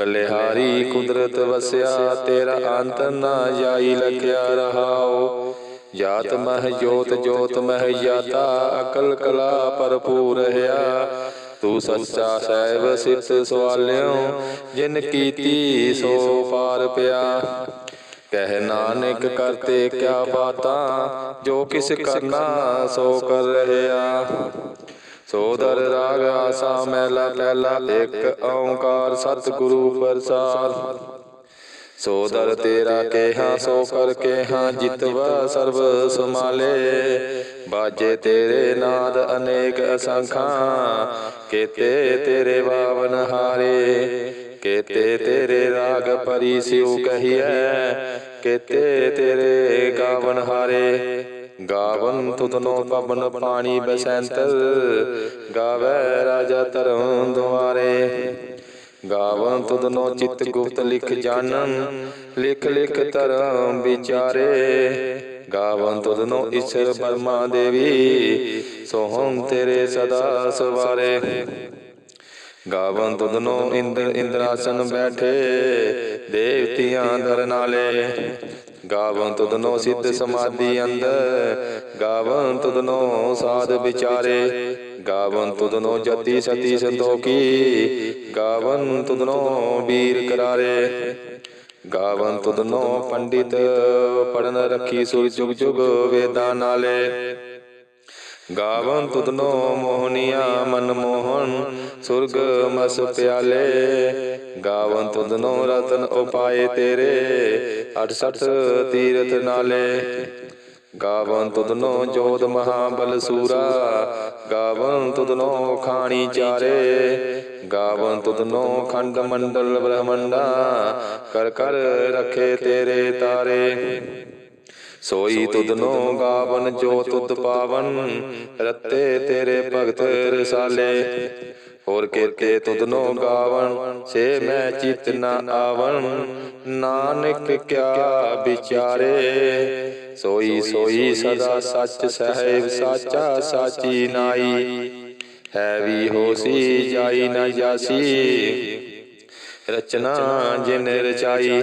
ਬਲਿਹਾਰੀ ਕੁਦਰਤ ਵਸਿਆ, ਤੇਰਾ ਅੰਤ ਨਾ ਜਾਈ ਲਖਿਆ ਰਹਾਓ। ਜਾਤ ਮਹ ਜੋਤ ਜੋਤ ਮਹ ਜਾਤਾ, ਅਕਲ ਕਲਾ ਭਰਪੂਰ ਰਹਾ ਤੂੰ ਸੱਚਾ ਸਹਿਬ ਸਿੱਧ ਸਵਾਲਿਓ, ਜਿਨ ਕੀਤੀ ਸੋ ਪਾਰ ਪਿਆ। ਕਹਿ ਨਾਨਕ ਕਰਤੇ ਕਿਆ ਬਾਤਾਂ, ਜੋ ਕਿਸ ਕਰਨਾ ਸੋ ਕਰ ਰਹਿਆ ਸੋਦਰ ਰਾਗ ਆਸਾ ਮਹਿਲਾ ਪਹਿਲਾ ਇੱਕ ਓੰਕਾਰ ਸਤਿਗੁਰੂ ਪ੍ਰਸਾਦ। ਸੋਦਰ ਤੇਰਾ ਕੇਹਾ ਸੋ ਕਰ ਕੇਹਾ ਜਿਤਵਾ ਸਰਬ ਸਮਾਲੇ ਬਾਜੇ ਤੇਰੇ ਨਾਦ ਅਨੇਕ ਅਸੰਖਾਂ। ਕੇਤੇ ਤੇਰੇ ਬਾਵਨ ਹਾਰੇ। ਕੇਤੇ ਤੇਰੇ ਰਾਗ ਪਰੀ ਸਿਉ ਕਹੀਐ। ਕੇਤੇ ਤੇਰੇ ਗਾਵਨ ਹਾਰੇ। ਗਾਵਨ ਤੁਧਨੋ ਪਵਨ ਪਾਣੀ ਬਸੰਤ, ਗਾਵੇ ਰਾਜਾ ਧਰਮ ਦੁਆਰੇ। ਗਾਵਨ ਤੁਧਨੋ ਚਿਤ ਗੁਪਤ ਲਿਖ ਜਾਣਨ ਲਿਖ ਲਿਖ ਧਰਮ ਵਿਚਾਰੇ। ਗਾਵਨ ਤੁਧਨੋ ਈਸ਼ਰ ਬਰਮਾ ਦੇਵੀ, ਸੋਹਮ ਤੇਰੇ ਸਦਾ ਸਵਾਰੇ। ਗਾਵਨ ਤੁਧਨੋ ਇੰਦਰ ਇੰਦਰਾਸਨ ਬੈਠੇ, ਦੇਵਤਿਆਂ ਦਰ ਗਾਵਨ ਤੁਧਨੋ ਸਿੱਧ ਸਮਾਧੀ ਅੰਦਰ ਗਾਵਨ ਤੁਧਨੋ ਸਾਧ ਵਿਚਾਰੇ ਗਾਵਨ ਤੁਧਨੋ ਜਤੀ ਸਤੀ ਸੰਤੋਖੀ ਗਾਵਨ ਤੁਧਨੋ ਵੀਰ ਕਰਾਰੇ ਗਾਵਨ ਤੁਧਨੋ ਪੰਡਿਤ ਪੜਨ ਰੱਖੀ ਸੁਰ ਜੁਗ ਜੁਗ ਵੇਦਾਂ ਨਾਲੇ ਗਾਵਨ ਤੁਧਨੋ ਮੋਹਨੀਆ ਮਨ ਮੋਹਨ ਸੁਰਗ ਮਸ ਪਿਆਲੇ ਗਾਵਨ ਤੁਧਨੋ ਰਤਨ ਉਪਾਏ ਤੇਰੇ 68 ਤੀਰਥ ਨਾਲੇ। ਗਾਵਨ ਤੁਧਨੋ ਜੋਤ ਮਹਾਬਲ ਸੂਰਾ ਗਾਵਨ ਤੁਧਨੋ ਖਾਣੀ ਚਾਰੇ। ਗਾਵਨ ਤੁਧਨੋ ਖੰਡ ਮੰਡਲ ਬ੍ਰਹਮੰਡਾ, ਕਰ ਕਰ ਰਖੇ ਤੇਰੇ ਤਾਰੇ। ਸੋਈ ਤੁਧਨੋ ਗਾਵਨ ਜੋ ਤੁਧ ਪਾਵਨ ਰਤੇ ਤੇਰੇ ਭਗਤ ਰਸਾਲੇ। ਹੋਰ ਕੇਤੇ ਤੁਧਨੋ ਗਾਵਨ ਸੇ ਮੈਂ ਚਿਤ ਨਾ ਆਵਨ ਨਾਨਕ ਕਿਆ ਵਿਚਾਰੇ, ਸੋਈ ਸੋਈ ਸਦਾ ਸੱਚ ਸਹਿਬ ਸਾਚਾ ਸਾਚੀ ਨਾਈ। ਹੈ ਵੀ ਹੋਸੀ, ਜਾਈ ਨਾ ਜਾਸੀ। ਰਚਨਾ ਜਿਨ ਰਚਾਈ,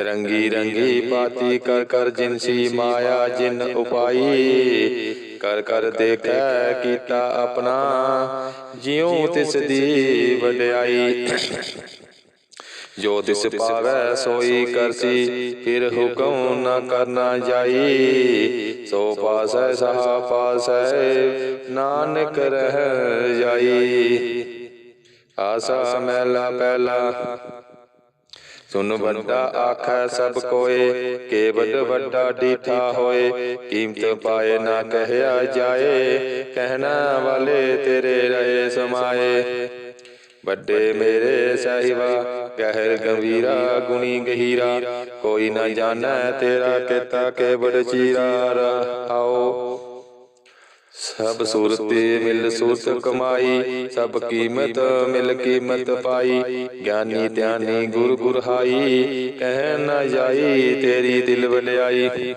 ਰੰਗੀ ਰੰਗੀ ਪਾਤੀ ਕਰ ਕਰ ਜਿਨਸੀ ਮਾਇਆ ਜਿਨ ਉਪਾਈ। ਕਰ ਕਰ ਦੇਖੈ, ਕੀਤਾ ਆਪਣਾ, ਜਿਉ ਤਿਸ ਦੀ ਵਡਿਆਈ। ਜੋ ਤਿਸ ਪਾਵੈ, ਸੋਈ ਕਰਸੀ, ਫਿਰ ਹੁਕਮ ਨਾ ਕਰਨਾ ਜਾਈ। ਸੋ ਪਾਸੈ, ਸਹਾ ਪਾਸੈ, ਨਾਨਕ ਰਹਿ ਜਾਈ। ਆਸਾ, ਮਹਿਲਾ, ਪਹਿਲਾ ਸੁਨ ਵੱਡਾ ਆਖੈ ਸਭ ਕੋਏ ਕੇ ਵੱਡ ਡੀਠਾ ਹੋਏ ਕੀਮਤ ਪਾਏ ਨਾ ਕਹਿਆ ਜਾਏ ਕਹਿਣਾ ਵਾਲੇ ਤੇਰੇ ਰਹੇ ਸਮਾਏ। ਵੱਡੇ ਮੇਰੇ ਸਾਹਿਬਾ ਗਹਿਰ ਗੰਭੀਰਾ ਗੁਣੀ ਗਹੀਰਾ। ਕੋਈ ਨਾ ਜਾਣੈ ਤੇਰਾ ਕੀਤਾ ਕੇ ਬੜ ਚੀਰਾ ਆਓ। ਸਭ ਸੂਰਤੇ ਮਿਲ ਸੂਰਤ ਕਮਾਈ, ਸਭ ਕੀਮਤ ਮਿਲ ਕੀਮਤ ਪਾਈ। ਗਿਆਨੀ ਧਿਆਨੀ ਗੁਰ ਗੁਰ ਹਾਈ, ਕਹਿ ਨਾ ਜਾਈ ਤੇਰੀ ਦਿਲ ਵਲਿਆਈ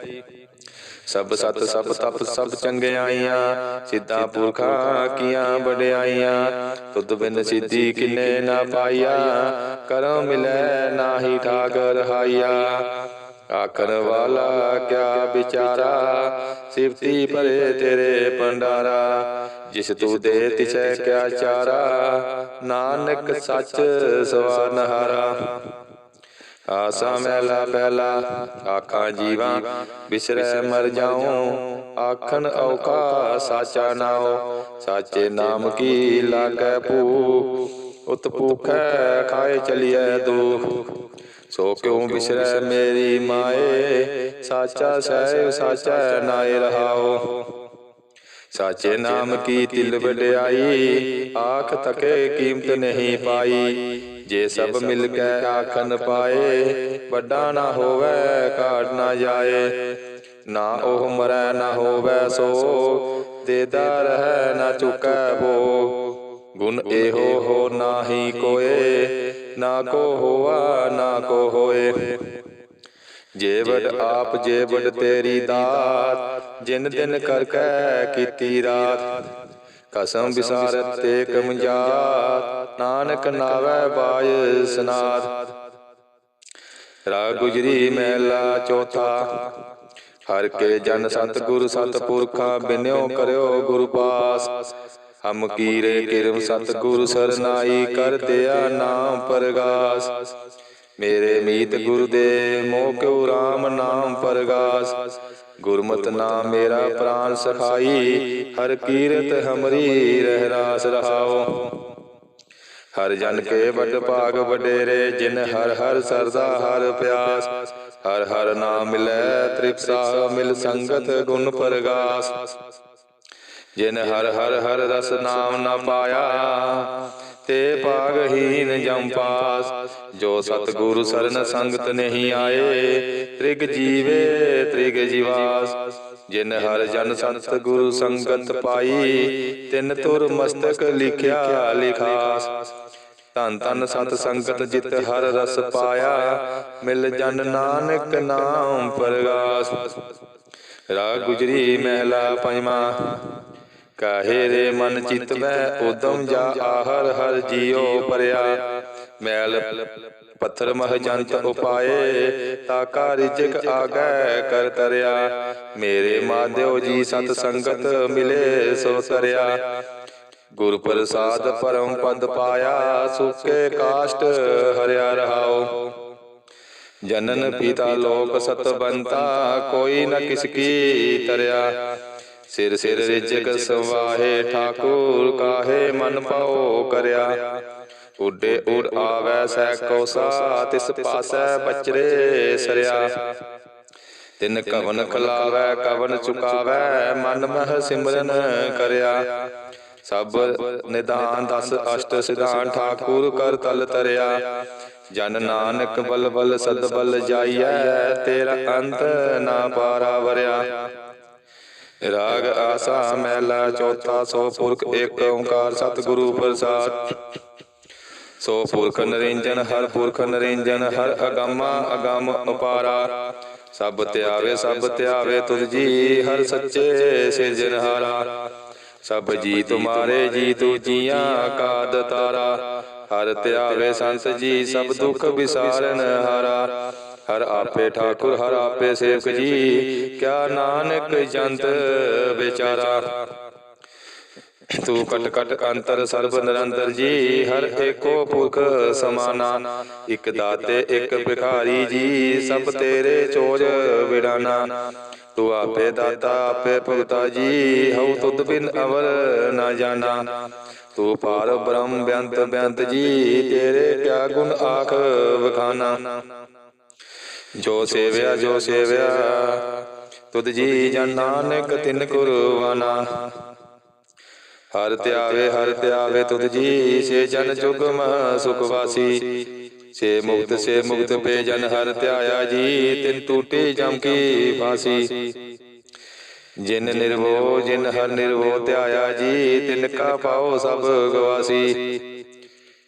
ਸਭ ਸਤ, ਸਭ ਤਪ, ਸਭ ਚੰਗਿਆਈਆਂ, ਸਿੱਧਾ ਪੁਰਖਾਂ ਕੀਆਂ ਵਡਿਆਈਆਂ। ਤੁਧ ਬਿਨ ਸਿੱਧੀ ਕਿਨੇ ਨਾ ਪਾਈਆ, ਕਰਮ ਮਿਲੈ ਨਾਹੀ ਠਾਕ ਰਹਾਈਆ ਆਖਣ ਵਾਲਾ ਕਿਆ ਵਿਚਾਰਾ? ਸਿਫਤੀ ਭਰੇ ਤੇਰੇ ਭੰਡਾਰਾ। ਜਿਸ ਤੂੰ ਦੇ ਤਿਸੈ ਕਿਆ ਚਾਰਾ? ਨਾਨਕ ਸੱਚ ਸਵਾਨਹਾਰਾ ਆਸਾ ਮਹਿਲਾ ਪਹਿਲਾ ਆਖਾਂ ਜੀਵਾਂ, ਬਿਸਰੈ ਮਰ ਜਾਉ। ਆਖਣ ਔਖਾ ਸਾਚਾ ਨਾਉ, ਸਾਚੇ ਨਾਮ ਕੀ ਲਾਗੈ ਭੂ? ਉਤ ਭੂਖੈ ਖਾਏ ਚਲਿਐ ਦੁਖ। ਸੋ ਕਿਉ ਬਿਸਰੈ ਮੇਰੀ ਮਾਏ? ਸਾਚਾ ਸਹਿਬ ਸਾਚਾ ਨਾਇ ਰਹਾਓ। ਸਾਚੇ ਨਾਮ ਕੀ ਤਿਲ ਵਡਿਆਈ? ਆਖ ਤਕੇ ਕੀਮਤ ਨਹੀਂ ਪਾਈ। ਜੇ ਸਭ ਮਿਲ ਕੇ ਆਖਨ ਪਾਏ ਵੱਡਾ ਨਾ ਹੋਵੇ ਘਾਟ ਨਾ ਜਾਏ। ਨਾ ਉਹ ਮਰੈ ਨਾ ਹੋਵੇ ਸੋ। ਦੇਦਾ ਰਹਿ ਨਾ ਚੁਕੈ ਬੋ। ਗੁਣ ਇਹੋ ਹੋ ਨਾਹੀ ਕੋਏ। ਨਾ ਕੋ ਹੋਆ, ਨਾ ਕੋ ਹੋਏ। ਜੇ ਆਪ ਜੇ ਤੇਰੀ ਦਾਤ, ਜਿਨ ਦਿਨ ਕਰ ਕੈ ਕੀਤੀ ਰਾਤ। ਕਸਮ ਵਿਸਾਰਤ ਤੇ ਕਮਜਾਤ, ਨਾਨਕ ਨਾਵੈ ਬਾਜ ਸਨਾਤ। ਰਾਗ ਗੁਜਰੀ ਮਹਿਲਾ ਚੌਥਾ। ਹਰ ਕੇ ਜਨ ਸਤਿਗੁਰ, ਸਤਿਪੁਰਖਾ ਬਿਨਿਓ ਕਰਿਓ ਗੁਰੂ ਪਾਸ ਹਮ ਕੀਰੇ ਕਿਰਮ ਸਤਿਗੁਰ ਸਰਨਾਈ ਕਰ ਦਿਆ ਨਾਮ ਪਰਗਾਸ। ਮੇਰੇ ਮੀਤ ਗੁਰੂ ਦੇ ਮੋਹ ਕਿਉ RAM ਨਾਮ ਪਰਗਾਸ। ਗੁਰਮਤਿ ਨਾਮ ਮੇਰਾ ਪ੍ਰਾਨ ਸਖਾਈ। ਹਰ ਕੀਰਤ ਹਮਰੀ ਰਹਿ ਰਾਸ ਰਹਾਓ। ਹਰ ਜਨ ਕੇ ਵੱਡ ਭਾਗ ਵਡੇਰੇ ਜਿਨ ਹਰ ਹਰ ਸਰਦਾ ਹਰ ਪਿਆਸ। ਹਰ ਹਰ ਨਾਮ ਮਿਲੈ ਤ੍ਰਿਪਸਾ ਮਿਲ ਸੰਗਤ ਗੁਣ ਪਰਗਾਸ। ਜਿਨ ਹਰ ਹਰ ਹਰ ਰਸ ਨਾਮ ਨਾ ਪਾਇਆ, ਤੇ ਭਾਗਹੀਨ ਜਮ ਪਾਸ। ਜੋ ਸਤਿਗੁਰੂ ਸਰਨ ਸੰਗਤ ਨਹੀਂ ਆਏ, ਤ੍ਰਿਗ ਜੀਵੇ, ਤ੍ਰਿਗ ਜੀਵਾਸ। ਜਿਨ ਹਰ ਜਨ ਸਤਿਗੁਰੂ ਸੰਗਤ ਪਾਈ, ਤਿਨ ਤੁਰ ਮਸਤਕ ਲਿਖਿਆ ਲਿਖਾਸ। ਧੰਨ ਧੰਨ ਸਤ ਸੰਗਤ ਜਿਤ ਹਰ ਰਸ ਪਾਇਆ, ਮਿਲ ਜਨ ਨਾਨਕ ਨਾਮ ਪਰਗਾਸ। ਰਾਗ ਗੁਜਰੀ ਮਹਿਲਾ ਪੰਜਵਾ। ਕਾਹੇ ਰੇ ਮਨ ਚਿਤ ਮੈਂ ਉਦਮ ਜਾ ਆਹਰ ਹਰ ਜੀਉ ਪਰਿਆ। ਮੈਲ ਪੱਥਰ ਮਹ ਜੰਤ ਉਪਾਏ ਤਾਕਾ ਰਿਜਕ ਆਗੈ ਕਰ ਤਰਿਆ। ਮੇਰੇ ਮਾਧਿਓ ਜੀ ਸਤ ਸੰਗਤ ਮਿਲੇ ਸੋ ਤਰਿਆ ਗੁਰ ਪ੍ਰਸਾਦ ਪਰਮ ਪਦ ਪਾਇਆ ਸੁਕੇ ਕਾਸ਼ਟ ਹਰਿਆ ਰਹਾਓ ਜਨਨ ਪਿਤਾ ਲੋਕ ਸਤਬੰਤਾ ਕੋਈ ਨ ਕਿਸ ਕੀ ਤਰਿਆ। ਸਿਰ ਸਿਰ ਰਿਜਕ ਸਵਾਹੇ ਠਾਕੁਰ ਕਾਹੇ ਮਨ ਪਾਉ ਕਰਿਆ। ਉੱਡੇ ਉਡ ਆਵੈ ਸੈ ਕੋਸਾ ਤਿਸ ਪਾਸੈ ਬਚਰੇ ਸਰਿਆ। ਤਿਨ ਕਵਨ ਖਲਾਵੈ ਕਵਨ ਚੁਕਾਵੈ ਮਨ ਮਹ ਸਿਮਰਨ ਕਰਿਆ। ਸਭ ਨਿਦਾਨ ਦਸ ਅਸ਼ਟ ਸਿਧਾਨ ਠਾਕੁਰ ਕਰ ਤਲ ਤਰਿਆ। ਜਨ ਨਾਨਕ ਬਲ ਬਲ ਸਦ ਬਲ ਜਾਈਐ ਤੇਰਾ ਅੰਤ ਨਾ ਪਾਰਾ ਵਰਿਆ। ਰਾਗ ਆਸਾ ਮਹਿਲਾ ਚੌਥਾ, ਸੋ ਪੁਰਖ ਏਕ ਓੰਕਾਰ ਸਤਿਗੁਰੂ ਪ੍ਰਸਾਦ। ਸੋ ਪੁਰਖ ਨਰਿੰਜਨ, ਹਰ ਪੁਰਖ ਨਰਿੰਜਨ, ਹਰ ਅਗਮਾ ਅਗਮ ਅਪਾਰਾ ਸਭ ਧਿਆਵੇ ਸਭ ਧਿਆਵੇ ਤੁਧ ਜੀ, ਹਰ ਸੱਚੇ ਸਿਰਜਨਹਾਰਾ ਸਭ ਜੀ ਤੁਮਾਰੇ ਜੀ ਤੂ ਜੀਆਂ ਕਾਦ ਤਾਰਾ। ਹਰ ਧਿਆਵੇ, ਸੰਤ ਜੀ, ਸਭ ਦੁਖ ਵਿਸਾਰਨ ਹਾਰਾ। ਹਰ ਆਪੇ ਠਾਕੁਰ, ਹਰ ਆਪੇ ਸੇਵਕ ਜੀ। ਕਿਆ ਨਾਨਕ ਜੰਤ ਵਿਚਾਰਾ। ਤੂੰ ਕਟ ਕਟ ਅੰਤਰ ਸਰਬ ਨਿਰੰਤਰ ਜੀ, ਹਰ ਏਕੋ ਪੁਰਖ ਸਮਾਨਾ। ਇਕ ਦਾਤੇ, ਇਕ ਭਿਖਾਰੀ ਜੀ, ਸਭ ਤੇਰੇ ਚੋਜ ਵਿਡਾਨਾ ਤੂੰ ਆਪੇ ਦਾਤਾ, ਆਪੇ ਭਗਤਾ ਜੀ, ਹਉ ਤੁਧ ਬਿਨ ਅਵਰ ਨਾ ਜਾਣਾ ਤੂੰ ਪਾਰ ਬ੍ਰਹਮ ਬੇਅੰਤ ਬੇਅੰਤ ਜੀ, ਤੇਰੇ ਕਿਆ ਗੁਣ ਆਖ ਵਖਾਨਾ। ਜੋ ਸੇਵਿਆ ਜੋ ਸੇਵਿਆ, ਤੁਧ ਜੀ ਜਨ ਨਾਨਕ ਤਿਨ ਕੁਰਬਾਨਾ। ਹਰ ਧਿਆਵੇ ਹਰ ਧਿਆਵੇ ਤੁਧ ਜੀ, ਸੇ ਜਨ ਜੁਗਮ ਸੁਖ ਵਾਸੀ। ਸੇ ਮੁਕਤ ਸੇ ਮੁਕਤ ਪੇ ਜਨ ਹਰ ਧਿਆਇਆ ਜੀ, ਤਿਨ ਟੂਟੇ ਜਮ ਕੀ ਫਾਸੀ। ਜਿਨ ਨਿਰਭਉ ਜਿਨ ਹਰ ਨਿਰਭਉ ਧਿਆਇਆ ਜੀ, ਤਿਨ ਕਾ ਪਾਓ ਸਭ ਗਵਾਸੀ।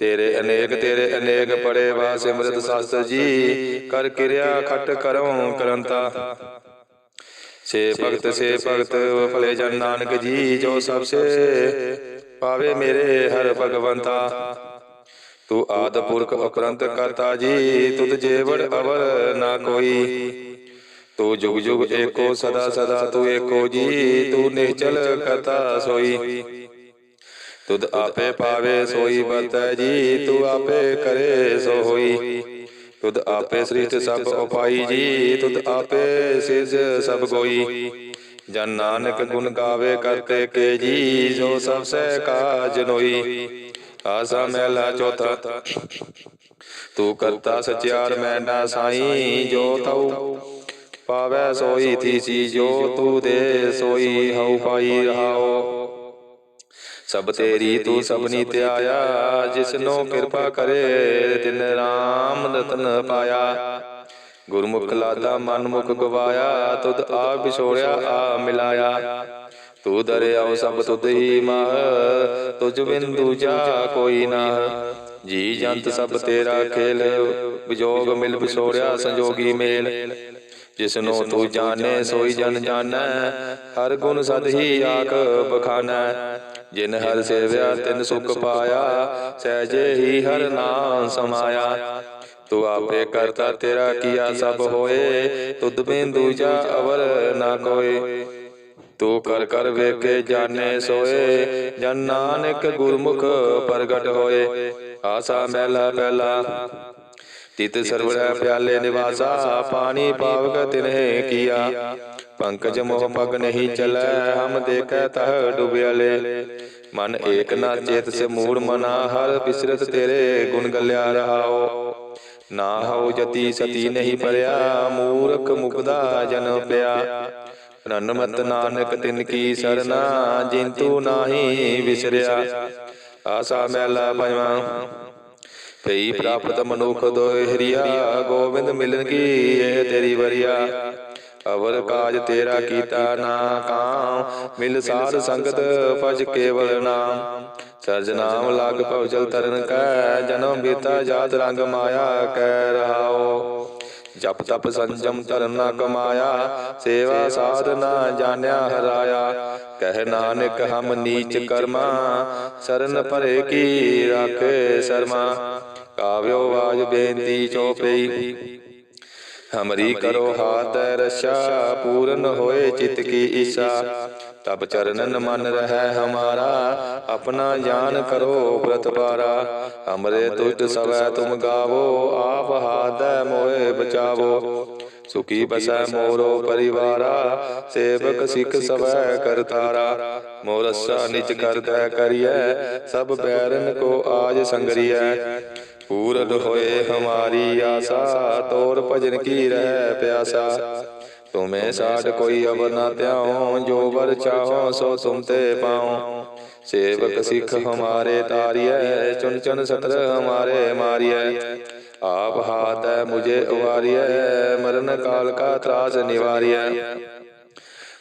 ਤੇਰੇ ਅਨੇਕ ਤੇਰੇ ਅਨੇਕ ਪੜੇ ਵਾ ਸਿਮਰਤ ਸਾਸਤਰ ਜੀ। ਕਰ ਕਿਰਿਆ ਖਟ ਕਰਉ ਕਰੰਤਾ। ਸੇ ਭਗਤ ਸੇ ਭਗਤ ਫਲੇ ਜਨ ਨਾਨਕ ਜੀ ਜੋ ਸਭ ਸੇ ਪਾਵੇ ਮੇਰੇ ਹਰ ਭਗਵੰਤਾ। ਤੂੰ ਆਦ ਪੁਰਖ ਅਪਰੰਤ ਕਰਤਾ ਜੀ ਤੁਧ ਜੇਵੜ ਅਵਰ ਨਾ ਕੋਈ। ਤੂੰ ਜੁਗ ਜੁਗ ਏਕੋ ਸਦਾ ਸਦਾ ਤੂੰ ਏਕੋ ਜੀ ਤੂੰ ਨਿਹਚਲ ਕਰਤਾ ਸੋਈ। ਤੁਧ ਆਪੇ ਪਾਵੇ ਸੋਈ ਬਤੈ ਜੀ ਤੂੰ ਆਪੇ ਕਰੇ ਸੋ ਹੋਈ ਤੁਧ ਆਪੇ ਸ੍ਰਿਸ਼ਟ ਸਭ ਉਪਾਈ ਜੀ ਤੁਧ ਆਪੇ ਸਿਰਜ ਸਭ ਕੋਈ ਜਨ ਨਾਨਕ ਗੁਣ ਗਾਵੇ ਕਰਤੇ ਕੇ ਜੀ ਜੋ ਸਭ ਸਹਿ ਕਾਜ ਨੋਈ। ਆਸਾ ਮਹਿਲਾ ਚੌਥਾ। ਤੂੰ ਕਰਤਾ ਸਚਿਆਰ ਮੈਂ ਨਾ ਸਾਈ ਜੋ ਤਉ ਪਾਵੈ ਸੋਈ ਥੀਸੀ ਜੋ ਤੂੰ ਦੇ ਸੋਈ ਹਉ ਪਾਈ ਰਹਾਓ। ਸਭ ਤੇਰੀ ਤੂੰ ਸਭਨੀ ਧਿਆਇਆ ਜਿਸਨੋ ਕਿਰਪਾ ਕਰੇ, ਤਿਨ ਰਾਮ ਰਤਨ ਪਾਇਆ। ਗੁਰਮੁਖ ਲਾਦਾ ਮਨ ਮੁਖ ਗਵਾਇਆ, ਤੁਧ ਆ ਵਿਛੋੜਿਆ ਆ ਮਿਲਾਇਆ। ਤੂੰ ਦਰਿਆਉ ਸਭ ਤੁਧ ਹੀ ਮਾਹ, ਤੁਝ ਬਿਨ ਦੂਜਾ ਕੋਈ ਨਾ। ਜੀ ਜੰਤ ਸਭ ਤੇਰਾ ਖੇਲ, ਵਿਜੋਗ ਮਿਲ ਵਿਛੋੜਿਆ, ਸੰਜੋਗੀ ਮੇਲ। ਜਿਸਨੋ ਤੂੰ ਜਾਣੇ, ਸੋਈ ਜਨ ਜਾਣੈ, ਹਰ ਗੁਣ ਸਦ ਹੀ ਆਖ ਬਖਾਨੈ। ਜਿਨ ਹਰ ਸੇਵਿਆ, ਤਿਨ ਸੁਖ ਪਾਇਆ ਸਹਿਜੇ ਹੀ ਹਰ ਨਾਮ ਸਮਾਇਆ। ਤੂੰ ਆਪੇ ਕਰਤਾ ਤੇਰਾ ਕੀਆ ਸਭ ਹੋਏ, ਤੁਧ ਬਿਨ ਦੂਜਾ ਅਵਰ ਨਾ ਕੋਏ। ਤੂੰ ਕਰ ਕਰ ਵੇਖੇ ਜਾਣੇ ਸੋਏ, ਜਨ ਨਾਨਕ ਗੁਰਮੁਖ ਪ੍ਰਗਟ ਹੋਏ। ਆਸਾ ਮਹਿਲਾ ਪਹਿਲਾ, ਤਿਤ ਸਰਵਰੈ ਪਿਆਲੇ ਨਿਵਾਸਾ, ਪਾਣੀ ਪਾਵਕ ਤਿਨਹਿ ਕੀਆ। ਪੰਕਜ ਮੋਹ ਪਗ ਨਹੀਂ ਚਲੈ, ਹਮ ਦੇਖੈ ਤਹ ਡੁਬਿਆਲੇ ਮਨ ਏਕ ਨਾ ਚੇਤ ਸੇ ਮੂੜ ਮਨਾ, ਹਰ ਬਿਸਰਤ ਤੇਰੇ ਗੁਣ ਗਲਿਆ ਰਹਾਓ ਨਾ ਹਉ ਜਤੀ ਸਤੀ ਨਹੀਂ ਪਰਿਆ, ਮੂਰਖ ਮੁਕਦਾ ਜਨ ਪਿਆ। ਰਨਮਤ ਨਾਨਕ ਤਿਨ ਕੀ ਸਰਨਾ, ਜਿੰਤੂ ਨਾਹੀ ਵਿਸਰਿਆ। ਆਸਾ ਮੈਲਾ ਪੰਜਵਾਂ ਪਈ ਪ੍ਰਾਪਤ ਮਨੁਖ ਦੋਇ ਹਰੀਆ, ਗੋਬਿੰਦ ਮਿਲਨ ਕੀ ਇਹ ਤੇਰੀ ਵਰਿਆ। ਅਵਰ ਕਾਜ ਤੇਰਾ ਕੀਤਾ ਨਾ ਕਾਮ ਮਿਲ ਸਾਧ ਸੰਗਤ ਭਜ ਕੇਵਲ ਨਾਮ। ਸਰਜ ਨਾਮ ਲਗ ਭਵਜਲ ਤਰਨ ਕੈ ਜਨਮ ਬੀਤਾ ਜਾਤ ਰੰਗ ਮਾਇਆ ਕੈ ਰਹਾਓ। ਜਪ ਤਪ ਸੰਜਮ ਧਰਨ ਨਾ ਕਮਾਇਆ। ਸੇਵਾ ਸਾਧਨਾ ਜਾਣਿਆ ਹਰਾਇਆ। ਕਹਿ ਨਾਨਕ ਹਮ ਨੀਚ ਕਰਮਾ। ਸਰਨ ਭਰੇ ਕੀ ਰਾਖੇ ਸਰਮਾ। ਕਾਵਿਓ ਬਾਜ ਬੇਨਤੀ ਚੋਪਈ ਹਮਰੀ ਕਰੋ ਹਾਥ ਰਸ਼ਾ ਪੂਰਨ ਹੋਏ ਚਿਤ ਕੀ ਈਸਾ। ਤਬ ਚਰਨਨ ਮਨ ਰਹਿ ਹਮਾਰਾ। ਆਪਣਾ ਜਾਨ ਕਰੋ ਪ੍ਰਤਪਾਰਾ ਹਮਰੇ ਦੁਸ਼ਟ ਸਵੈ ਤੁਮ ਗਾਵੋ। ਆਪ ਹਾਦੈ ਮੋਏ ਬਚਾਵੋ। ਸੁਖੀ ਬਸੈ ਮੋਰੋ ਪਰਿਵਾਰਾ। ਸੇਵਕ ਸਿੱਖ ਸਵੈ ਕਰਤਾਰਾ। ਮੋਰਸਾ ਨਿਜ ਕਰਦੈ ਕਰੀਐ। ਸਭ ਬੈਰਨ ਕੋ ਆਜ ਸੰਗਰੀਐ। ਪੂਰਨ ਹੋਏ ਹਮਾਰੀ ਆਸਾ, ਤੋਰ ਭਜਨ ਕੀ ਰਹਿ ਪਿਆਸਾ। ਤੁਮੇ ਸਾਡ ਕੋਈ ਅਵਰ ਨਾ ਧਿਆਉ, ਜੋ ਵਰ ਚਾਹੋ ਸੋ ਤੁਮ ਤੇ ਪਾਉ। ਸੇਵਕ ਸਿੱਖ ਹਮਾਰੇ ਤਾਰੀਐ ਚੁਨ ਚੁਨ ਸਤਰ ਹਮਾਰੇ ਮਾਰੀਐ। ਆਪ ਹਾਥ ਹੈ ਮੁਝੇ ਉਵਾਰੀਐ, ਮਰਨ ਕਾਲ ਕਾ ਤਰਾਸ ਨਿਵਾਰੀਐ।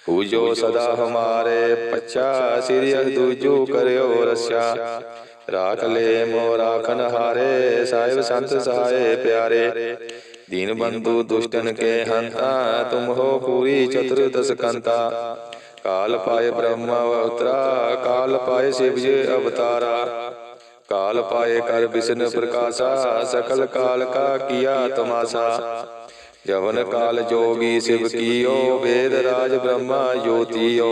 ਪੂਜੋ ਸਦਾ ਹਮਾਰੇ ਪੱਛਾ, ਸਿਰਿ ਦੂਜੂ ਕਰਿਓ ਰਸਿਆ। ਰਾਖ ਲੈ ਮੋ ਰਾਖਨ ਹਾਰੇ ਸਾਹਿਬ ਸੰਤ ਸਹਾਏ ਪਿਆਰੇ ਦੀਨ ਬੰਧੂ ਦੁਸ਼ਟਨ ਕੇ ਹੰਤਾ ਤੁਮ ਹੋ ਪੂਰੀ ਚਤੁਰਦਸ ਕੰਤਾ ਕਾਲ ਪਾਏ ਬ੍ਰਹਮਾ ਅਵਤਰਾ ਕਾਲ ਪਾਏ ਸ਼ਿਵ ਜੀ ਅਵਤਾਰਾ ਕਾਲ ਪਾਏ ਕਰ ਵਿਸ਼ਨ ਪ੍ਰਕਾਸ਼ਾ ਸਕਲ ਕਾਲ ਕਾ ਕੀਆ ਤਮਾਸਾ ਜਵਨ ਕਾਲ ਜੋਗੀ ਸਿਵ ਕੀਓ ਵੇਦ ਰਾਜ ਬ੍ਰਹਮਾ ਜੋਤੀਓ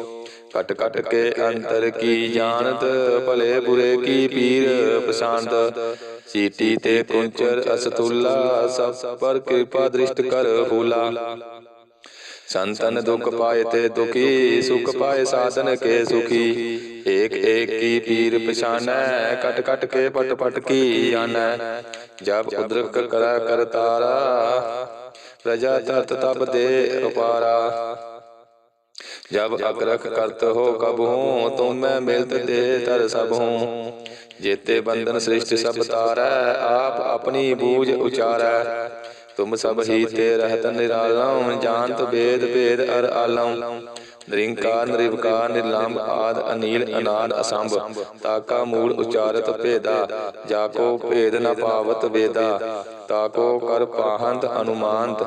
ਕਟ ਕਟ ਕੇ ਅੰਤਰ ਕੀ ਜਾਣਤ ਭਲੇ ਬੁਰੇ ਕੀ ਪੀਰ ਪਸੰਦ ਸੀਟੀ ਤੇ ਕੁੰਚਰ ਅਸਤੁਲਾ ਸਭ ਪਰ ਕਿਰਪਾ ਦ੍ਰਿਸ਼ਟ ਕਰ ਫੂਲਾ ਸੰਤਨ ਦੁਖ ਪਾਏ ਤੇ ਦੁਖੀ ਸੁਖ ਪਾਏ ਸਾਧਨ ਕੇ ਸੁਖੀ। ਏਕ ਏਕ ਕੀ ਪੀਰ ਪਛਾਨੈ ਕਟ ਕਟ ਕੇ ਪਟ ਪਟ ਕੀ ਜਾਣੈ। ਜਬ ਉਦਰਕ ਕਰੈ ਕਰਤਾਰਾ। ਪ੍ਰਜਾ ਤਤ ਤਬ ਦੇ ਉਪਾਰਾ। ਜਬ ਅਕਰਖ ਕਰਤ ਹੋ ਕਬ ਹੂੰ ਤੁਮ ਮੈਂ ਮਿਲਤ ਦੇ ਤਰ ਸਭ। ਹੂੰ ਜੇਤੇ ਬੰਧਨ ਸ੍ਰਿਸ਼ਟ ਸਭ ਤਾਰੈ ਆਪ ਆਪਣੀ ਬੂਝ ਉਚਾਰੈ। ਤੁਮ ਸਭ ਹੀ ਤੇ ਰਹਿਤ ਨਿਰਾਲਮ ਜਾਣਤ ਬੇਦ ਭੇਦ ਅਰ ਆਲਮ ਨਿਰੰਕਾਰ ਨਿਰਵਕਾਰ ਨਿਰਲੰਭ ਆਦ ਅਨੀਲ ਅਨਾਦ ਅਸੰਭ। ਤਾਕਾ ਮੂਲ ਉਚਾਰਤ ਭੇਦਾ। ਜਾ ਕੋ ਭੇਦ ਨ ਪਾਵਤ ਵੇਦਾ। ਤਾਕੋ ਕਰ ਪਾਹੰਤ ਅਨੁਮਾਨਤ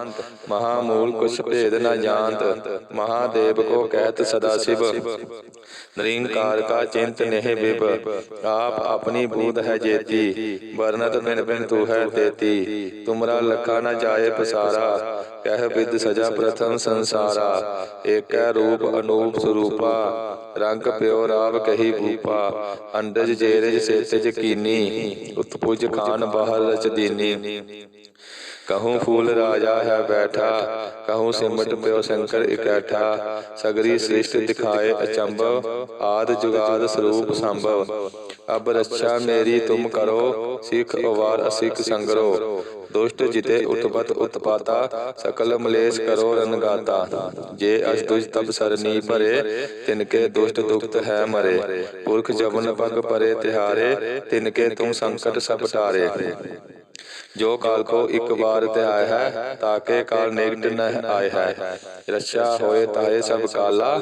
ਮਹਾ ਮੂਲ ਕੁਛ ਭੇਦ ਨ ਜਾਣਤ। ਮਹਾਦੇਵ ਕੋ ਕਹਿਤ ਸਦਾ ਸਿਵ। ਨਿਰੰਕਾਰ ਕਾ ਚਿੰਤ ਨਹਿ ਬਿਬ। ਆਪ ਆਪਣੀ ਬੂਧ ਹੈ ਜੇਤੀ। ਵਰਨਤ ਬਿਨ ਬਿਨ ਤੂ ਹੈ ਤੇਤੀ। ਤੁਮਰਾ ਲਖਾ ਨ ਜਾਏ ਪਸਾਰਾ। ਕਹਿ ਵਿਦ ਸਜਾ ਪ੍ਰਥਮ ਸੰਸਾਰਾ। ਏਕੈ ਰੂਪ ਅਨੂਪ ਸਰੂਪਾ। ਰੰਗ ਪਿਓ ਰਾਵ ਕਹੀ ਭੂਪਾ। ਅੰਡਜ ਜੇਰਜ ਸੇਤਜ ਕੀਨੀ। ਉਤਪੁਜ ਖਾਨ ਬਾਹਰ ਰਚ ਦੀਨੀ। ਕਹੂੰ ਫੂਲ ਰਾਜਾ ਹੈ ਬੈਠਾ ਕਹੂੰ ਸਿਮਟ ਪਿਓ ਸ਼ੰਕਰ ਇਕੈਠਾ ਸਗਰੀ ਸ੍ਰਿਸ਼ਟ ਦਿਖਾਏ ਅਚੰਭਵ ਆਦ ਜੁਗਾਦ ਸਰੂਪ ਸੰਭਵ। ਅਬ ਰੱਛਾ ਮੇਰੀ ਤੁਮ ਕਰੋ ਸਿੱਖ ਅਵਾਰ ਅਸਿਕ ਸੰਗਰੋ। ਦੁਸ਼ਟ ਜਿਤੇ ਉਤਪਤ ਉਤਪਾਤਾ ਸਕਲ ਮਲੇਸ਼ ਕਰੋ ਰਨਗਾਤਾ ਜੇ ਅਸ ਦੁਜ ਤਬ ਸਰਨੀ ਭਰੇ ਤਿਨਕੇ ਦੁਸ਼ਟ ਦੁਖਤ ਹੈ ਮਰੇ। ਪੁਰਖ ਜਵਨ ਪਗ ਪਰੇ ਤਿਹਾਰੇ ਤਿਨਕੇ ਤੁਮ ਸੰਕਟ ਸਭ ਟਾਰੇ। ਜੋ ਕਾਲ ਕੋ ਇੱਕ ਵਾਰ ਧਿਆਇ ਹੈ ਤਾਕੇ ਕਾਲ ਨਿਕਟ ਨਹਿ ਆਏ ਹੈ। ਰੱਛਾ ਹੋਏ ਤਾਏ ਸਭ ਕਾਲਾ,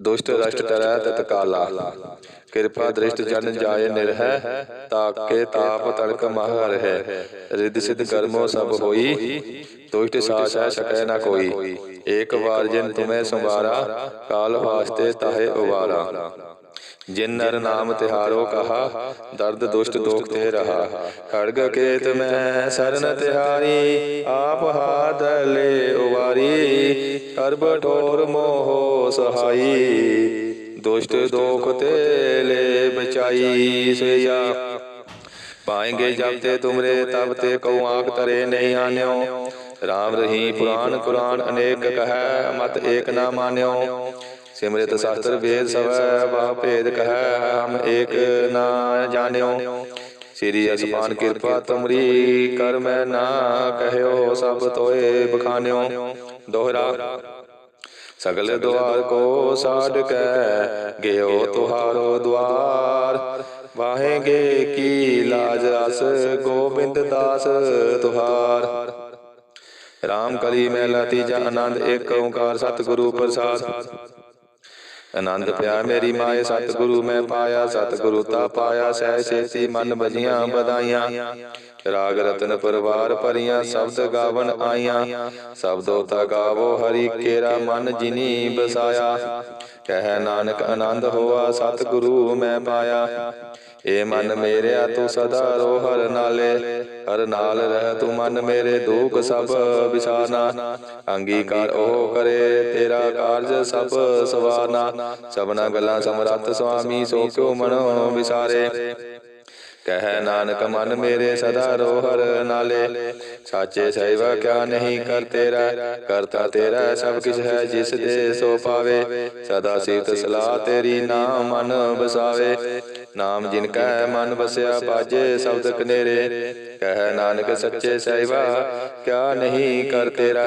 ਦੁਸ਼ਟ ਰਸ਼ਟ ਟਰੈ ਤਤ ਕਿਰਪਾ ਦ੍ਰਿਸ਼ਟ ਜਨ ਜਾਏ ਨਿਰਹਿ ਤਾਕੇ ਤਾਪ ਤੜਕ ਮਹ ਰਹਿ। ਰਿੱਧ ਸਿਧ ਕਰਮੋ ਸਭ ਹੋਈ, ਦੁਸ਼ਟ ਸਾਸ ਸਕੈ ਨਾ ਕੋਈ। ਏਕ ਵਾਰ ਜਿਨ ਤੁਮੈ ਸੰਵਾਰਾ, ਕਾਲ ਵਾਸਤੇ ਤਾਹੇ ਉਵਾਰਾ। ਜਿਨ ਨਰ ਨਾਮ ਤਿਹਾਰੋ ਕਹਾ, ਦਰਦ ਦੁਸ਼ਟ ਦੋਖ ਤੇ ਰਹਾ। ਖੜਗ ਕੇਤ ਮੈਂ ਸਰਨ ਤਿਹਾਰੀ, ਆਪ ਹਾਥ ਲੈ ਉਵਾਰੀ ਕਰਬ ਠੋਰ ਮੋਹ ਸਹਾਈ। ਦੁਸ਼ਟ ਦੋਖ ਤੇ ਲੈ ਬਚਾਈ ਸਈਆ ਪਾਏਂਗੇ ਜਬ ਤੇ ਤੁਮਰੇ ਤਬ ਤੇ ਕਉ ਆਖ ਤਰੇ ਨਹੀਂ ਆਨਿਓ। ਰਾਮ ਰਹੀ ਪੁਰਾਨ ਕੁਰਾਨ ਅਨੇਕ ਕਹੈ, ਮਤ ਏਕ ਨਾ ਮਾਨਿਓ। ਸਿਮਰਿਤ ਸ਼ਾਸਤਰ ਵੇਦ ਸਵੈ ਵਾ ਭੇਦ ਕਹੈ ਹਮ ਏਕ ਨਾ ਜਾਣਿਓ। ਸ੍ਰੀ ਅਸਮਾਨ ਕਿਰਪਾ ਤੁਮਰੀ ਕਰ ਮੈਂ ਨਾ ਕਹਿਓ ਸਭ ਤੋਏ ਬਖਾਨਿਓ। ਦੋਹਰਾ। ਸਗਲ ਦੁਆਰ ਕੋ ਸਾਡ ਕੈ ਗਿਓ ਤੁਹਾਰੋ ਦੁਆਰ। ਵਾਹੇਗੇ ਕੀ ਲਾਜ ਰਸ ਗੋਬਿੰਦ ਦਾਸ ਤੁਹਾਰ। ਰਾਮ ਕਲੀ ਮਹਿਲਾ ਤੀਜਾ ਆਨੰਦ ਏਕ ਓੰਕਾਰ ਸਤਿਗੁਰੂ ਪ੍ਰਸਾਦ। ਆਨੰਦ ਪਿਆ ਮੇਰੀ ਮਾਏ ਸਤਿਗੁਰੂ ਮੈਂ ਪਾਇਆ ਸਤਿਗੁਰੂ ਤਾ ਪਾਇਆ ਸਹਿ ਸੇਤੀ ਮਨ ਬਜੀਆਂ ਬਧਾਈਆਂ ਰਾਗ ਰਤਨ ਪਰਵਾਰ ਭਰੀਆਂ ਸ਼ਬਦ ਗਾਵਨ ਆਈਆਂ। ਸ਼ਬਦੋ ਤਾ ਗਾਵੋ ਹਰੀ ਕੇਰਾ ਮਨ ਜਿਨੀ ਬਸਾਇਆ। ਕਹਿ ਨਾਨਕ ਆਨੰਦ ਹੋਆ ਸਤਿਗੁਰੂ ਮੈਂ ਪਾਇਆ। ਏ ਮਨ ਮੇਰਿਆ ਤੂੰ ਸਦਾ ਰੋ ਹਰ ਨਾਲੇ। ਹਰ ਨਾਲ। ਰਹਿ ਤੂੰ ਮਨ ਮੇਰੇ ਦੁਖ ਸਭ ਵਿਸਾਰਨਾ ਅੰਗੀਕਾਰ ਉਹ ਕਰੇ ਤੇਰਾ ਕਾਰਜ ਸਭ ਸਵਾਰਨਾ ਸਭਨਾ ਗੱਲਾਂ ਸਮਰੱਥ ਸੁਆਮੀ ਸੋ ਕਿਉ ਮਨੋ ਵਿਸਾਰੇ। ਕਹਿ ਨਾਨਕ ਮਨ ਮੇਰੇ ਸਦਾ ਰੋ ਨਾਲੇ। ਸਾਚੇ ਸਹਿਵਾ ਕਿਆ ਨਹੀਂ ਕਰ ਤੇਰਾ ਕਰਤਾ ਤੇਰਾ ਸਭ ਕਿਛ ਹੈ ਜਿਸ ਦੇ ਸੋ ਪਾਵੇ। ਸਦਾ ਸਿਫਤ ਸਲਾਹ ਤੇਰੀ ਨਾਮ ਮਨ ਬਸਾਵੇ ਨਾਮ ਜਿਨ ਕੈ ਮਨ ਬਸਿਆ ਬਾਜੇ ਸ਼ਬਦ ਕਨੇਰੇ। ਕਹਿ ਨਾਨਕ ਸੱਚੇ ਸਹਿਵਾ ਕਿਆ ਨਹੀਂ ਕਰ ਤੇਰਾ।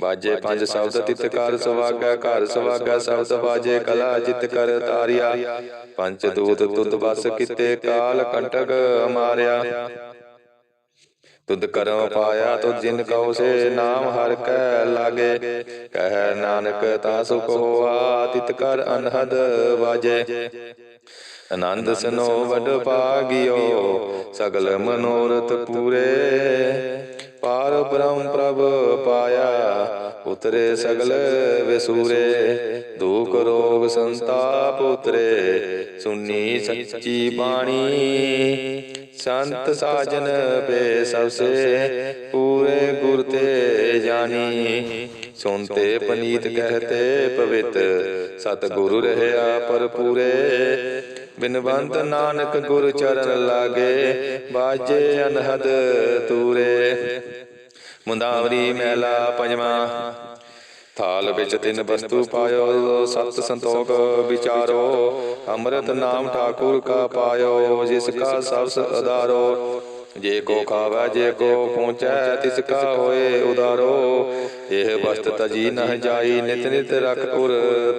ਬਾਜੇ ਪੰਜ ਸ਼ਬਦ ਤਿਤ ਕਰ ਸੁਵਾਗਾ ਘਰ ਸੁਵਾਗਾ ਸ਼ਬਦ ਬਾਜੇ ਕਲਾ ਜਿਤ ਕਰ ਤਾਰਿਆ। ਪੰਜ ਦੂਤ ਤੁਧ ਬਸ ਕਿਤੇ ਕਾਲ ਕੰਟਕ ਮਾਰਿਆ। ਤੁਧ ਕਰਮ ਪਾਇਆ ਤੁਧ ਜਿਨ ਕਉ ਸੇ ਨਾਮ ਹਰ ਕੈ ਲਾਗੇ। ਕਹਿ ਨਾਨਕ ਤਾ ਸੁਖ ਹੋਆ ਤਿਤ ਕਰ ਅਨਹਦ ਵਾਜੇ। ਆਨੰਦ ਸਨੋ ਵਡ ਭਾਗਿਓ ਸਗਲ ਮਨੋਰਥ ਪੂਰੇ। ਪਾਰ ਬ੍ਰਹਮ ਪ੍ਰਭ ਪਾਇਆ, ਉਤਰੇ ਸਗਲ ਵਿਸੂਰੇ, ਦੁਖ ਰੋਗ ਸੰਤਾਪ ਉਤਰੇ, ਸੁਨੀ ਸੱਚੀ ਬਾਣੀ। ਸੰਤ ਸਾਜਨ ਪੇ ਸਭ ਸੇ ਪੂਰੇ ਗੁਰ ਤੇ ਜਾਨੀ ਸੁਨਤੇ ਪਨੀਤ ਕਹਤੇ ਪਵਿੱਤ ਸਤ ਗੁਰੂ ਰਹਿਆ ਪਰ ਪੂਰੇ ਬਿਨਵੰਤ ਨਾਨਕ ਗੁਰ ਚਰਨ ਲਾਗੇ, ਬਾਜੇ ਅਨਹਦ ਤੂਰੇ। ਮੁੰਦਾਵਰੀ ਮਹਿਲਾ ਪੰਜਵਾਂ। ਥਾਲ ਵਿੱਚ ਤਿੰਨ ਵਸਤੂ ਪਾਇਓ ਸਤ ਸੰਤੋਖ ਵਿਚਾਰੋ। ਅੰਮ੍ਰਿਤ ਨਾਮ ਠਾਕੁਰ ਕਾ ਪਾਇਓ ਜਿਸ ਕਾ ਸਬਸ ਅਦਾਰੋ ਜੇ ਕੋ ਖਾਵੈ ਜੇ ਕੋ ਪਹੁੰਚੈ ਤਿਸ ਕਾ ਹੋਏ ਉਦਾਰੋ। ਇਹ ਵਸਤ ਤਜੀ ਨਹ ਜਾਈ ਨਿਤ ਨਿਤ ਰਖ ਉਰ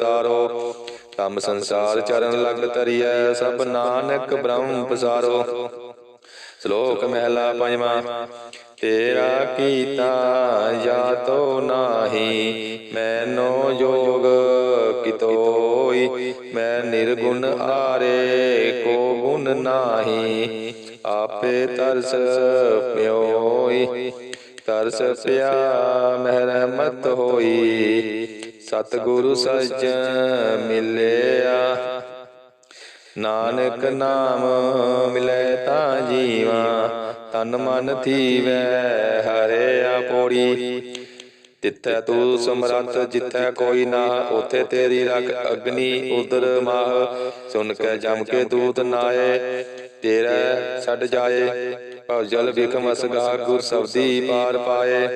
ਤਾਰੋ। ਤਮ ਸੰਸਾਰ ਚਰਨ ਲਗ ਤਰੀਐ ਸਭ ਨਾਨਕ ਬ੍ਰਹਮ ਪਸਾਰੋ। ਸ਼ਲੋਕ ਮਹਿਲਾ ਪੰਜਵਾਂ। ਤੇਰਾ ਕੀਤਾ ਜਾਤੋ ਨਾਹੀ, ਮੈਨੋ ਜੋਗ ਕਿਤੋਈ, ਮੈਂ ਨਿਰਗੁਣ ਆਰੇ ਕੋ ਗੁਣ ਨਾਹੀ, ਆਪੇ ਤਰਸ ਪਿਓਈ, ਤਰਸ ਪਿਆ ਮਹਿ ਰਹਿਮਤ ਹੋਈ, ਸਤਿਗੁਰੂ ਸੱਚ ਮਿਲਿਆ। ਨਾਨਕ ਨਾਮ ਮਿਲੇ ਤਾਂ ਜੀਵਾ, ਤਨ ਮਨ ਥੀਵੈ, ਹਰਿਆ ਪੋੜੀ। ਤਿੱਥੈ ਤੂੰ ਸਮਰੱਥ, ਜਿੱਥੈ ਕੋਈ ਨਾ ਉਥੇ ਤੇਰੀ ਰਖ ਅਗਨੀ ਉਦਰ ਮਾਹ। ਸੁਨ ਕੇ ਜਮ ਕੇ ਦੂਤ ਨਾਏ, ਤੇਰਾ ਛੱਡ ਜਾਏ, ਭਵ ਜਲ ਵਿਖਮ ਅਸਗਾ ਗੁਰ ਸਬਦੀ ਪਾਰ ਪਾਏ।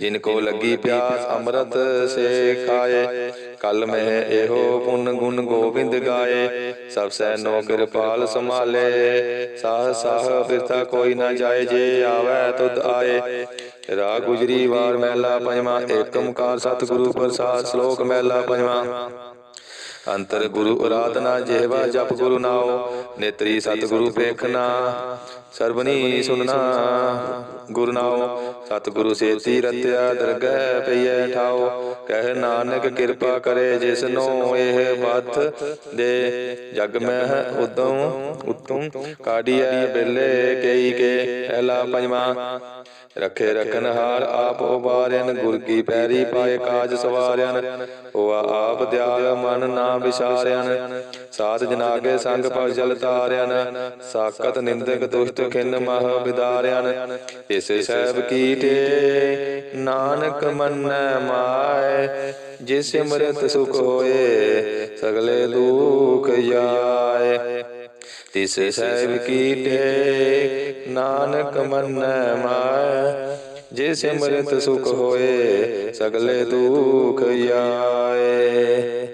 ਜਿਨ ਕੋ ਲੱਗੀ ਪਿਆਸ ਅੰਮ੍ਰਿਤ ਸੇ ਖਾਏ। ਕਲ ਮਹਿ ਇਹੋ ਪੁੰਨ ਗੁਣ ਗੋਬਿੰਦ ਗਾਏ। ਸਭ ਸੈ ਨੋ ਕਿਰਪਾਲ ਸੰਭਾਲੇ। ਸਾਹ ਸਾਹ ਬਿਰਥਾ ਕੋਈ ਨਾ ਜਾਏ ਜੇ ਆਵੈ ਤੁਧ ਆਏ। ਰਾ ਗੁਜਰੀ ਵਾਰ ਮਹਿਲਾ ਪੰਜਵਾਂ ਏਕ ਓੰਕਾਰ ਸਤਿਗੁਰੂ ਪ੍ਰਸਾਦ ਸ਼ਲੋਕ ਮਹਿਲਾ ਪੰਜਵਾਂ। ਅੰਤਰ ਗੁਰੂ ਅਰਾਧਨਾ ਜਿਹਵਾ ਜਪ ਗੁਰੂ ਨਾਉ। ਨੇਤਰੀ ਸਤਿਗੁਰੂ ਵੇਖਣਾ। ਸਰਬਨੀ ਸੁਨਣਾ ਗੁਰੂ ਨਾਉ। ਸਤਿਗੁਰੂ ਸੇਤੀ ਰਤਿਆ ਦਰਗਹਿ ਪਈਐ ਠਾਉ। ਕਹਿ ਨਾਨਕ ਕਿਰਪਾ ਕਰੇ ਜਿਸਨੋ ਇਹ ਬਤ ਦੇ। ਜਗ ਮਹਿ ਉਦਮ ਉਤਮ ਕਾਢੀਐ ਬੇਲੇ ਕਈ ਕੇ। ਪਹਿਲਾ ਪੰਜਵਾਂ। ਰਖੇ ਰਖਨ ਹਾਰ ਆਪ ਉਬਾਰਿਆਨ ਗੁਰ ਕੀ ਪੈਰੀ ਪਾਏ ਕਾਜ ਸਵਾਰਿਆਨ ਹੋਆ ਆਪ ਦਿਆਲ ਮਨ ਨਾ ਵਿਸਾਰਿਆਨ ਸਾਧ ਜਨਾ ਸੰਗ ਭਜ ਜਲ ਤਾਰਿਆਨ ਸਾਖਤ ਨਿੰਦਕ ਦੁਸ਼ਟ ਖਿੰਨ ਮਹ ਵਿਦਾਰਿਆਨ ਇਸ ਸਹਿਬ ਕੀ ਕੀਟੇ ਨਾਨਕ ਮੰਨੈ ਮਾਏ, ਜਿਸ ਸਿਮਰਤ ਸੁਖ ਹੋਏ, ਸਗਲੇ ਦੁਖ ਜਾਏ। ਤਿਸ ਸਹਿਬ ਕੀਟੇ ਨਾਨਕ ਮੰਨੈ ਮਾਇ ਜੇ ਸਿਮਰਤ ਸੁਖ ਹੋਏ ਸਗਲੇ ਦੁਖ ਜਾਏ